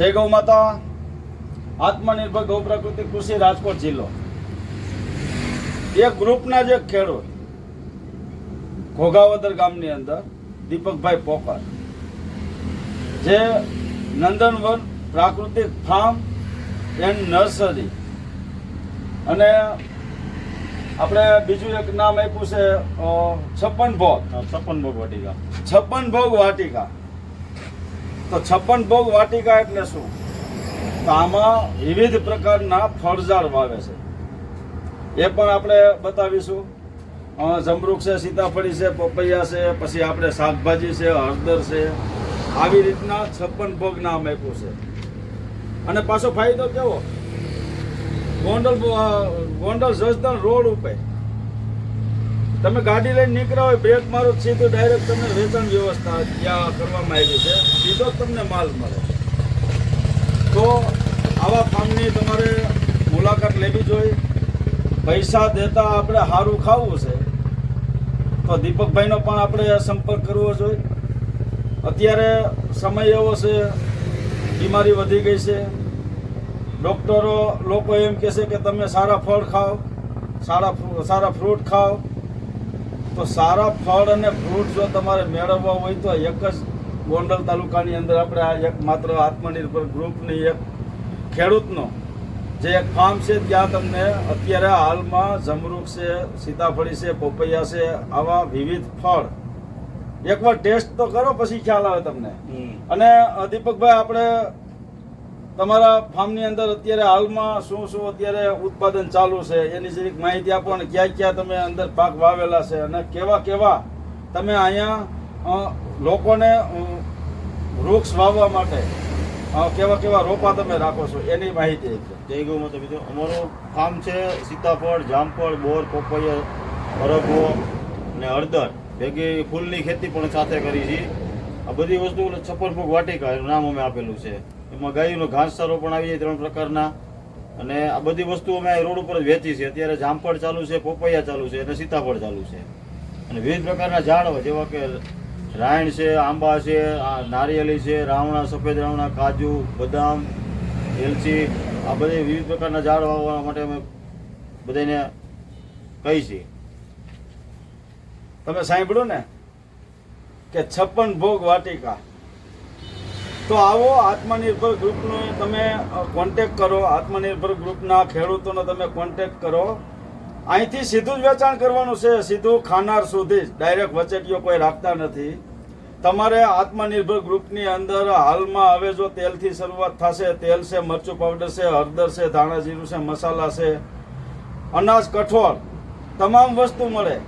જય ગૌ માતા. આત્મનિર્ભર ગૌ પ્રકૃતિ કૃષિ રાજકોટ જિલ્લો. એ ગ્રુપના જે ખેડૂત ઘોઘાવદર ગામની અંદર દીપકભાઈ પોકર જે નંદનવન પ્રાકૃતિક ફાર્મ એન્ડ નર્સરી અને આપણે બીજું એક નામ આપ્યું છે છપ્પન ભોગ. છપ્પન ભોગ વાટિકા. છપ્પન ભોગ વાટિકા. તો છપ્પન ભોગ વાટિકા એટલે શું? તો આમાં વિવિધ પ્રકારના ફળઝાડ વાવે છે. એ પણ આપણે બતાવીશું. જમરૂખ છે, સીતાફળી છે, પપૈયા છે, પછી આપણે શાકભાજી છે, હળદર છે. આવી રીતના છપ્પન ભોગ નામ આપ્યું છે. અને પાછો ફાયદો કેવો? ગોંડલ ગોંડલ જસદણ રોડ ઉપર. તમે ગાડી લઈને નીકળ્યા હોય બ્રેક મારો તો ડાયરેક્ટ તમને વેચાણ વ્યવસ્થા ત્યાં કરવામાં આવી છે. સીધો તમને માલ મળે. તો આવા ફાર્મની તમારે મુલાકાત લેવી જોઈએ. પૈસા દેતા આપણે સારું ખાવું છે. તો દીપકભાઈનો પણ આપણે સંપર્ક કરવો જોઈએ. અત્યારે સમય એવો છે, બીમારી વધી ગઈ છે. ડૉક્ટરો લોકો એમ કહે છે કે તમે સારા ફળ ખાઓ, સારા સારા ફ્રૂટ ખાઓ. તો સારા ફળ અને ફ્રૂટ જો તમારે મેળવવા હોય તો એક જ ગોંડલ તાલુકાની અંદર આપણે આ એક માત્ર આત્મનિર્ભર ગ્રુપની એક ખેડૂતનો જે એક ફાર્મ છે ત્યાં તમને અત્યારે હાલમાં જમરૂખ છે સીતાફળી છે પોપૈયા છે આવા વિવિધ ફળ. એકવાર ટેસ્ટ તો કરો પછી ખ્યાલ આવે તમને. અને દીપકભાઈ આપણે તમારા ફાર્મની અંદર અત્યારે હાલમાં શું શું અત્યારે ઉત્પાદન ચાલુ છે? એની જરીક માહિતી આપો અને ક્યાં ક્યાં તમે અંદર પાક વાવેલા છે અને કેવા કેવા તમે અહીંયા લોકોને વૃક્ષ વાવવા માટે કેવા કેવા રોપા તમે રાખો છો? એની માહિતી જય ગૌ માતા મિત્રો, અમારો ફાર્મ છે સીતાફળ, જામફળ, બોર, પોપૈયા અરગો અને હળદર. ભેગી ફૂલની ખેતી પણ સાથે કરી છે. આ બધી વસ્તુ છપ્પન ફૂગ વાટિકા એનું નામ અમે આપેલું છે. એમાં ગાયોનો ઘાસચારો પણ આવી જાય ત્રણ પ્રકારના. અને આ બધી વસ્તુ અમે રોડ ઉપર જ વેચી છે. અત્યારે જામફળ ચાલુ છે, પોપૈયા ચાલુ છે અને સીતાફળ ચાલુ છે. અને વિવિધ પ્રકારના ઝાડ હોય, જેવા કે રાયણ છે, આંબા છે નારિયેળી છે, રાવણા, સફેદ રાવણા, કાજુ, બદામ, એલચી, આ બધી વિવિધ પ્રકારના ઝાડ વાવવા માટે અમે બધાને કહી છીએ તમે સાંભળ્યું ને કે છપ્પન ભોગ વાટિકા તો આવો, આત્મનિર્ભર ગ્રુપનો તમે કોન્ટેક કરો. આત્મનિર્ભર ગ્રુપના ખેડૂતોનો તમે કોન્ટેક કરો. અહીંથી સીધું જ વેચાણ કરવાનું છે. સીધું ખાનાર સુધી જ. ડાયરેક્ટ વચેટીઓ કોઈ રાખતા નથી. તમારે આત્મનિર્ભર ગ્રુપની અંદર હાલમાં હવે જો તેલથી શરૂઆત થશે, તેલ છે, મરચું પાવડર છે, હળદર છે, ધાણા જીરું છે, મસાલા છે, અનાજ, કઠોળ, તમામ વસ્તુ મળે.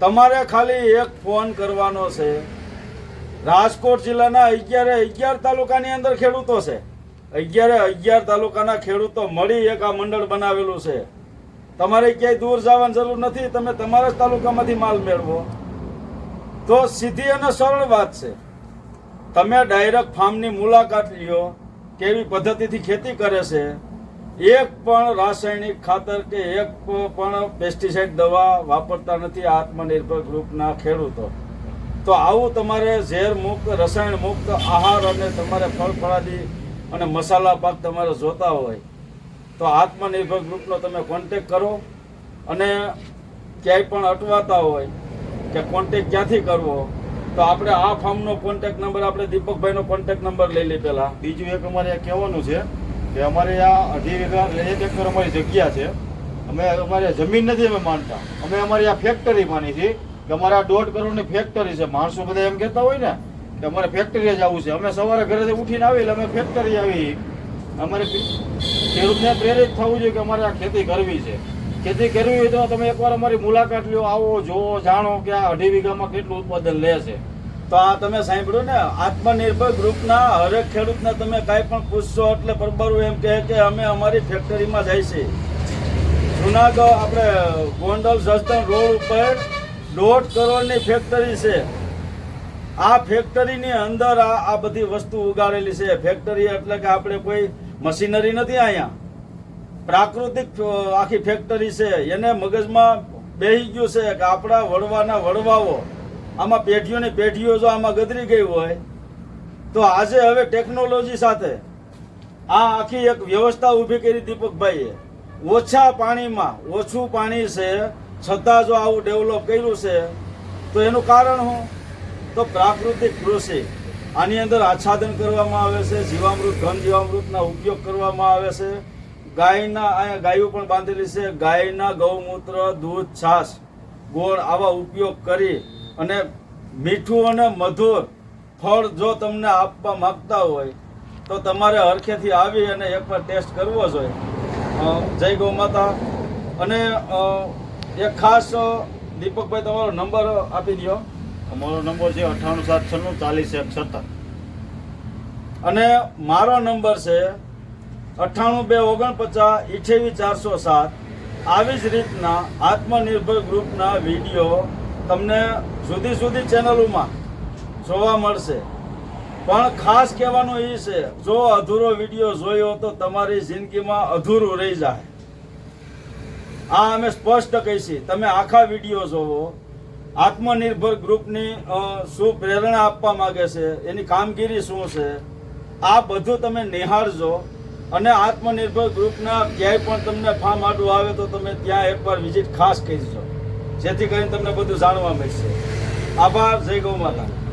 તમારે ખાલી એક ફોન કરવાનો છે. રાજકોટ જિલ્લાના અગિયારે અગિયાર તાલુકાની અંદર ખેડૂતો છે. અગિયારે અગિયાર તાલુકાના ખેડૂતો મળી એક આ મંડળ બનાવેલું છે. તમારે ક્યાંય દૂર જવાની જરૂર નથી, તમે તમારા જ તાલુકામાંથી માલ મેળવો. તો સીધી અને સરળ વાત છે. તમે ડાયરેક્ટ ફાર્મની મુલાકાત લ્યો, કેવી પદ્ધતિથી ખેતી કરે છે. એક પણ રાસાયણિક ખાતર કે એક પણ પેસ્ટિસાઇડ દવા વાપરતા નથી આત્મનિર્ભર ગ્રુપના ખેડૂતો. તો આવું તમારે ઝેર મુક્ત, રસાયણ મુક્ત આહાર અને તમારે ફળ, ફળાદી અને મસાલા પાક તમારે જોતા હોય, તો આત્મનિર્ભર ગ્રુપનો તમે કોન્ટેક કરો અને ક્યાંય પણ અટવાતા હોય કે કોન્ટેક ક્યાંથી કરવો, તો આપણે આ ફાર્મનો કોન્ટેક નંબર આપણે દીપકભાઈનો કોન્ટેક નંબર લઈ લઈ પહેલાં. બીજું એક અમારે કહેવાનું છે કે અમારે આ અઢી વીઘા એક એકર અમારી જગ્યા છે. અમે અમારે જમીન નથી અમે માનતા. અમે અમારી આ ફેક્ટરી માની છીએ કે અમારે આ દોઢ કરોડની ફેક્ટરી છે. માણસો બધા એમ કહેતા હોય ને કે અમારે ફેક્ટરી જ આવવું છે. અમે સવારે ઘરેથી ઉઠીને આવી અમે ફેક્ટરી આવી. અમારે ખેડૂતને પ્રેરિત થવું જોઈએ કે અમારે આ ખેતી કરવી છે. ખેતી કરવી હોય તો તમે એકવાર અમારી મુલાકાત લ્યો, આવો જોવો જાણો કે આ અઢી વીઘામાં કેટલું ઉત્પાદન લે છે. તો આ તમે સાંભળ્યું ને, આત્મનિર્ભર ગ્રુપના હરેક ખેડૂતને તમે કાંઈ પણ પૂછશો એટલે પરબરું એમ કહે કે અમે અમારી ફેક્ટરીમાં જાય છે જુનાગઢ આપણે ગોંડલ સસ્તન રોડ ઉપર દોઢ કરોડની ફેક્ટરી છે. આ ફેક્ટરીની અંદર આ આ બધી વસ્તુ ઉગાડેલી છે. ફેક્ટરી એટલે કે આપણે કોઈ મશીનરી નથી અહીંયા. પ્રાકૃતિક આખી ફેક્ટરી છે. એને મગજમાં બેહી ગયું છે કે આપણા વડવાના વડવાઓ, આમાં પેઢીઓની પેઢીઓ જો આમાં ગદરી ગઈ હોય, તો આજે હવે ટેકનોલોજી સાથે આ આખી એક વ્યવસ્થા ઊભી કરી દીપકભાઈએ. ઓછા પાણીમાં ઓછું પાણી છે છતાં જો આવું ડેવલપ કર્યું છે, તો એનું કારણ શું? તો પ્રાકૃતિક કૃષિ. આની અંદર આચ્છાદન કરવામાં આવે છે, જીવામૃત, ઘન જીવામૃતના ઉપયોગ કરવામાં આવે છે. ગાયના, અહીંયા ગાયો પણ બાંધેલી છે. ગાયના ગૌમૂત્ર, દૂધ, છાશ, ગોળ આવા ઉપયોગ કરી અને મીઠું અને મધુર ફળ જો તમને આપવા માગતા હોય, તો તમારે હરખેથી આવી અને એકવાર ટેસ્ટ કરવો જોઈએ. જય ગૌ માતા. અને એક ખાસ દીપકભાઈ તમારો નંબર આપી દો અમારો નંબર છે અઠ્ઠાણું સાત છન્નું ચાલીસ એક સત્તર. અને મારો નંબર છે અઠ્ઠાણું બે ઓગણપચાસ ઇઠેવી ચારસો સાત. આવી જ રીતના આત્મનિર્ભર ગ્રુપના વીડિયો તમને જુદી જુદી ચેનલોમાં જોવા મળશે. પણ ખાસ કહેવાનું એ છે જો અધૂરો વીડિયો જોયો તો તમારી જિંદગીમાં અધૂરું રહી જાય. આ અમે સ્પષ્ટ કહીશી. તમે આખા વીડિયો જોવો. આત્મનિર્ભર ગ્રુપની શું પ્રેરણા આપવા માગે છે? એની કામગીરી શું છે? આ બધું તમે નિહાળજો. અને આત્મનિર્ભર ગ્રુપના ક્યાંય પણ તમને ફાર્મ આડું આવે તો તમે ત્યાં એકવાર વિઝિટ ખાસ કરજો જેથી કરીને તમને બધું જાણવા મળશે. આભાર. જય ગૌ માતા.